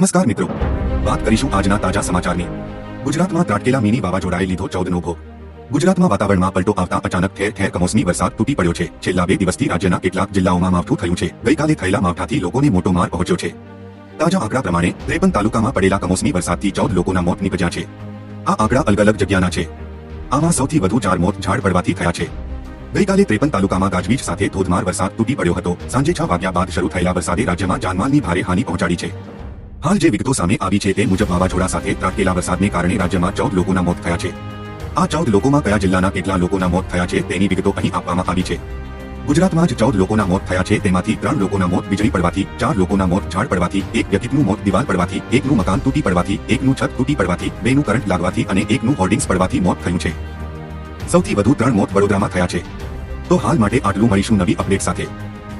નમસ્કાર મિત્રો વાત કરીશું આજના તાજા સમાચારની ગુજરાતમાં ત્રાટકેલા મિની વાવાઝોડાએ લીધો ચૌદનો ભોગ ગુજરાતમાં વાતાવરણમાં પલટો આવતા અચાનક ઠેર ઠેર કમોસમી વરસાદ તૂટી પડ્યો છે છેલ્લા બે દિવસથી રાજ્યના કેટલાક જિલ્લાઓમાં માવઠું થયું છે ગઈકાલે થયેલા માવઠાથી લોકોને મોટો માર પહોંચ્યો છે તાજા આંકડા પ્રમાણે ત્રેપન તાલુકામાં પડેલા કમોસમી વરસાદથી ચૌદ લોકોના મોત નીપજ્યા છે આ આંકડા અલગ અલગ જગ્યાના છે આમાં સૌથી વધુ ચાર મોત ઝાડ પડવાથી થયા છે ગઈકાલે ત્રેપન તાલુકામાં ગાજવીજ સાથે ધોધમાર વરસાદ તૂટી પડ્યો હતો સાંજે છ વાગ્યા બાદ શરૂ થયેલા વરસાદે રાજ્યમાં જાનમાલની ભારે હાનિ પહોંચાડી છે હાલ જે વિગતો સામે આવી છે તે મુજબ વાવાઝોડા સાથે ત્રાટકેલા વરસાદને કારણે રાજ્યમાં ચૌદ લોકોના મોત થયા છે. આ ચૌદ લોકોમાં કયા જિલ્લાના કેટલા લોકોના મોત થયા છે તેની વિગતો અહીં આપવામાં આવી છે. ગુજરાતમાં જ ચૌદ લોકોના મોત થયા છે તેમાંથી ત્રણ લોકોના મોત વીજળી પડવાથી, ચાર લોકોના મોત ઝાડ પડવાથી, એક વ્યક્તિનું મોત દિવાલ પડવાથી, એકનું મકાન તૂટી પડવાથી, એકનું છત તૂટી પડવાથી, બેનું કરંટ લાગવાથી અને એકનું હોર્ડિંગ્સ પડવાથી મોત થયું છે. સૌથી વધુ ત્રણ મોત વડોદરામાં થયા છે. તો હાલ માટે આટલું મળીશું નવી અપડેટ સાથે.